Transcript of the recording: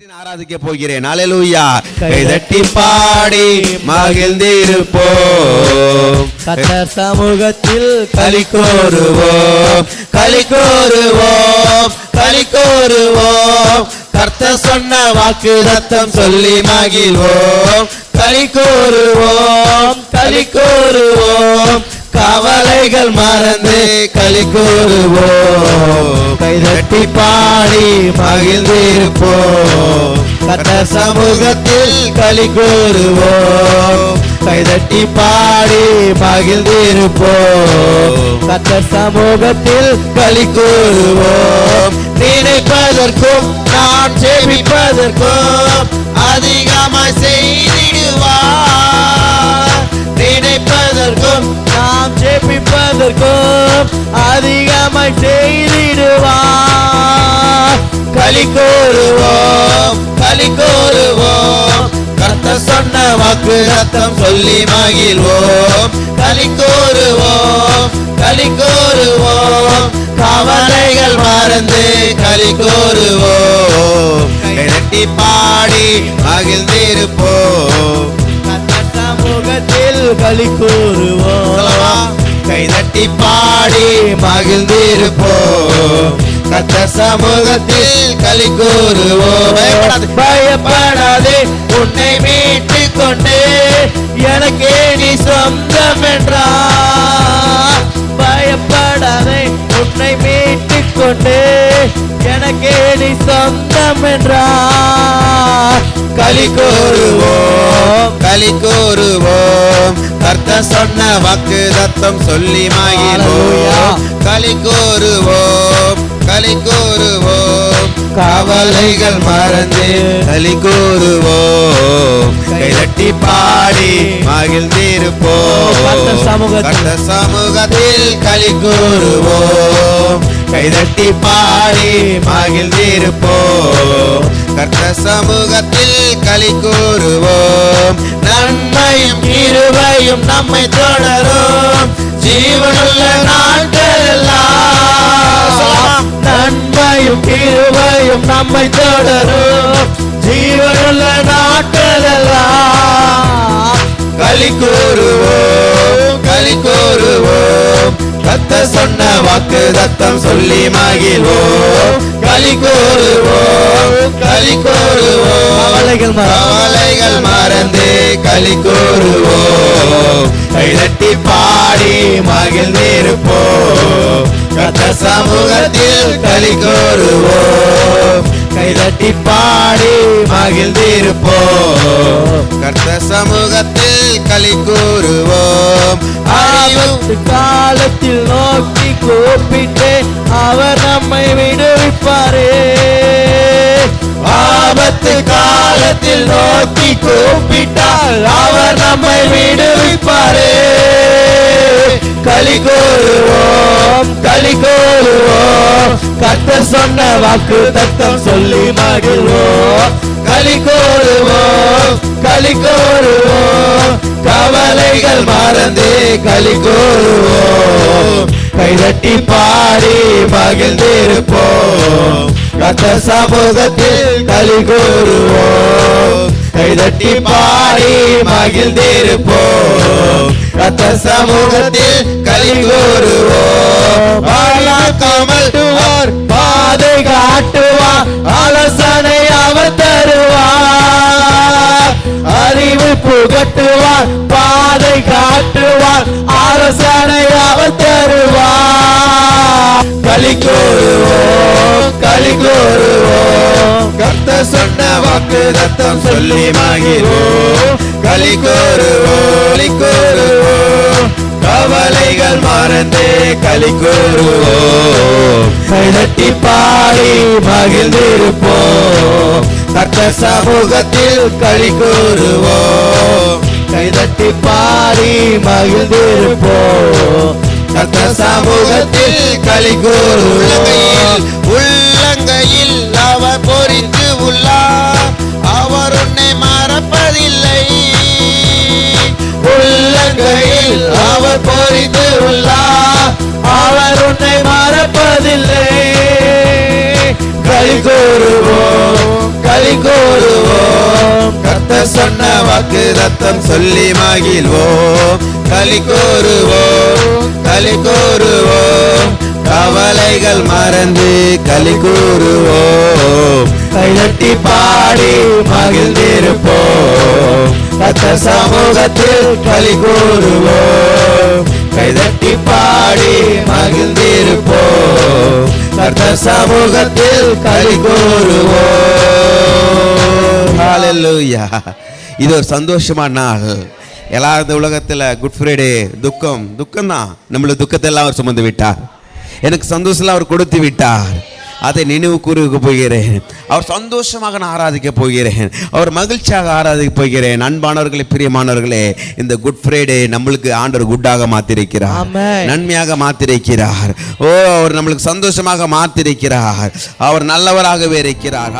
ஆராதிக்க போகிறேன். அலலூயா கைதட்டி பாடி மகிழ்ந்திருப்போம். கத்தர் சமூகத்தில் களி கோருவோம் களி கோருவோம் களி கோருவோம் கர்த்த சொன்ன வாக்கு ரத்தம் சொல்லி மகிழ்வோம். களி கோருவோம் களி கோருவோம் கவலைகள் மறந்து களி கூறுவோம் தட்டி பாடி மகிழ்ந்திருப்போம். கர்த்தர் சமூகத்தில் களி கூறுவோம். கைதட்டி பாடி மகிழ்ந்திருப்போம். கத்தர் சமூகத்தில் களி கூறுவோம். நினைப்பதற்கும் நான் சேமிப்பதற்கும் அதிகமாய் செய்திடுவார். நினைப்பதற்கும் நாம் சேமிப்பதற்கும் அதிகமாய் செய் களி கூறுவோம் களி கூறுவோம் கர்த்த சொன்ன வாக்கு ரத்தம் சொல்லி மகிழ்வோம். களி கூறுவோம் களி கூறுவோம் கவலைகள் மறந்து களி கூறுவோம் கைதட்டி பாடி மகிழ்ந்திருப்போம். கத்தர் சமூகத்தில் களி கூறுவோம் கைதட்டி பாடி மகிழ்ந்திருப்போம். கத்த சமூகத்தில் களி கூறுவோம் பயப்படாதே, உன்னை மீட்டு கொண்டு எனக்கே நீ சொந்தம் என்றார் பயப்படாதே உன்னை மீட்டுக் கொண்டு எனக்கே நீ சொந்தம் என்றார் களி கூறுவோம் களி கூறுவோம் கர்த்த சொன்ன வாக்கு தத்தம் சொல்லி மகிழ்வோம். களி கூறுவோம் களி கூறுவோம் கவலைகள் மறந்து களி கூறுவோம் கைதட்டி பாடி மகிழ்ந்திருப்போம் கர்த்த சமூகத்தில். களி கூறுவோம் கைதட்டி பாடி மகிழ்ந்திருப்போம் கர்த்த சமூகத்தில் களி கூறுவோம் நன்மையும் இருவையும் நம்மை தொடரும். ஜீவனுள்ள நாட்கள் நன்மையும் கிருபையும் நம்மை தொடரும் ஜீவனுள்ள நாட்கள் எல்லாம் களி கூறுவோம் களி கூறுவோம். கத்த சொன்ன வாக்கு தத்தம் சொல்லி மகிழ்வோம். களி கூறுவோம் களி கூறுவோம். கவலைகள் மகிழ்ந்தே களி கூறுவோம். கைதட்டி பாடி மகிழ்ந்திருப்போம் கத்த சமூகத்தில் களி கூறுவோம். கைதட்டி பாடி மகிழ்ந்திருப்போம் கர்த்த சமூகத்தில் களி கூறுவோம். ஆபத்து காலத்தில் நோக்கி கூப்பிட்டு அவர் ஆபத்து காலத்தில் நோக்கி கூப்பிட்டால் அவர் நம்மை விடுவிப்பாரே. களி கோருவோம் களி கோருவோம். கத்த சொன்ன வாக்கு தத்தம் சொல்லி மகிழ்வோம். களி கோருவோம் களி கோருவோம். கவலைகள் மறந்தே களி கோருவோம். கைதட்டி பாடி மகிழ்ந்திருப்போம். கத்த சமூகத்தில் களி கூறுவோம். கைதட்டி பாடி மகிழ்ந்திருப்போம். கத்த சமூகத்தில் களி கூறுவோம். பாழாக்காமல் பாதை காட்டுவார் ஆலோசனை அவர் தருவார். அறிவு புகட்டுவார் பாதை காட்டுவார் ஆலோசனை அவர் தருவார். களி கூறுவோம். களி கோருவோம். கத்த சொன்ன வாக்கு ரத்தம் சொல்லி மகிழ்வோம். களி கூறுவோம் கோருவோம். கவலைகள் மறந்தே களி கூறுவோம் கைதட்டி பாடி மகிழ்ந்திருப்போம். கத்த சமூகத்தில் களி கோருவோம். கைதட்டி பாடி மகிழ்ந்திருப்போம். கத்த சமூகத்தில் களி உள்ளங்கையில் உள்ளங்கையில் அவர் பொறித்து உள்ளார். அவர் உன்னை மறப்பதில்லை. உள்ளங்கையில் அவர் பொறித்து உள்ளார். அவர் உன்னை மறப்பதில்லை. களி கூறுவோம் களி கூறுவோம். கர்த்தர் சொன்ன வாக்கு ரத்தம் சொல்லி மகிழ்வோம். களி கூறுவோம். களி கூறுவோம். கவலைகள் மறந்து களி கூறுவோம். கைதட்டி பாடி மகிழ்ந்திருப்போம். கத்த சமூகத்தில் களி கூறுவோம். கைதட்டி பாடி மகிழ்ந்திருப்போம். கர்த்தர் சமூகத்தில் களி கூறுவோம். இது ஒரு சந்தோஷமான நாள். எல்லாரும் இந்த உலகத்தில் குட் ஃப்ரைடே துக்கம் துக்கம் தான் நம்மளுக்கு துக்கத்தை எல்லாம் அவர் சுமந்து விட்டார். எனக்கு சந்தோஷம் அவர் கொடுத்து விட்டார். அதை நினைவு கூறுக போகிறேன். அவர் சந்தோஷமாக நான் ஆராதிக்க போகிறேன். அவர் மகிழ்ச்சியாக ஆராதிக்க போகிறேன். அன்பானவர்களே பிரியமானவர்களே இந்த குட் ஃப்ரைடே நம்மளுக்கு ஆண்டவர் குட்டாக மாத்திருக்கிறார். நன்மையாக மாத்திருக்கிறார். ஓ அவர் நம்மளுக்கு சந்தோஷமாக மாத்திருக்கிறார். அவர் நல்லவராகவே இருக்கிறார்.